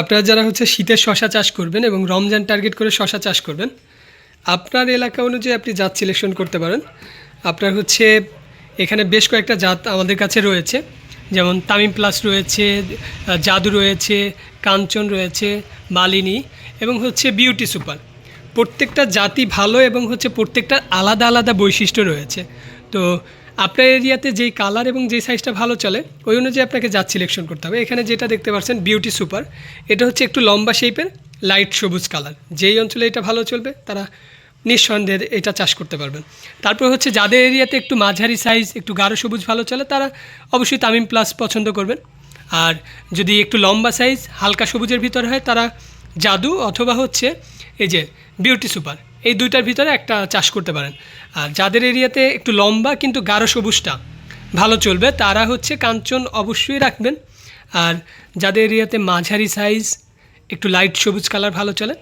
আপনারা যারা হচ্ছে শীতের শশা চাষ করবেন এবং রমজান টার্গেট করে শশা চাষ করবেন, আপনার এলাকা অনুযায়ী আপনি জাত সিলেকশন করতে পারেন। আপনার হচ্ছে এখানে বেশ কয়েকটা জাত আমাদের কাছে রয়েছে। যেমন তামিম প্লাস রয়েছে, জাদু রয়েছে, কাঞ্চন রয়েছে, মালিনী এবং হচ্ছে বিউটি সুপার। প্রত্যেকটা জাতি ভালো এবং হচ্ছে প্রত্যেকটা আলাদা আলাদা বৈশিষ্ট্য রয়েছে। তো আপনার এরিয়াতে যেই কালার এবং যেই সাইজটা ভালো চলে, ওই অনুযায়ী আপনাকে জাত সিলেকশন করতে হবে। এখানে যেটা দেখতে পাচ্ছেন বিউটি সুপার এটা হচ্ছে একটু লম্বা শেপের লাইট সবুজ কালার যেই অঞ্চলে এটা ভালো চলবে, তারা নিঃসন্দেহে এটা চাষ করতে পারবেন। তারপর হচ্ছে যাদের এরিয়াতে একটু মাঝারি সাইজ একটু গাঢ় সবুজ ভালো চলে, তারা অবশ্যই তামিম প্লাস পছন্দ করবেন। আর যদি একটু লম্বা সাইজ হালকা সবুজের ভিতরে হয়, তারা জাদু অথবা হচ্ছে এই যে বিউটি সুপার এই দুইটার ভিতরে একটা চাষ করতে পারেন। আর যাদের এরিয়াতে একটু লম্বা কিন্তু গাঢ় সবুজটা ভালো চলবে, তারা হচ্ছে কাঞ্চন অবশ্যই রাখবেন। আর যাদের এরিয়াতে মাঝারি সাইজ একটু লাইট সবুজ কালার ভালো চলে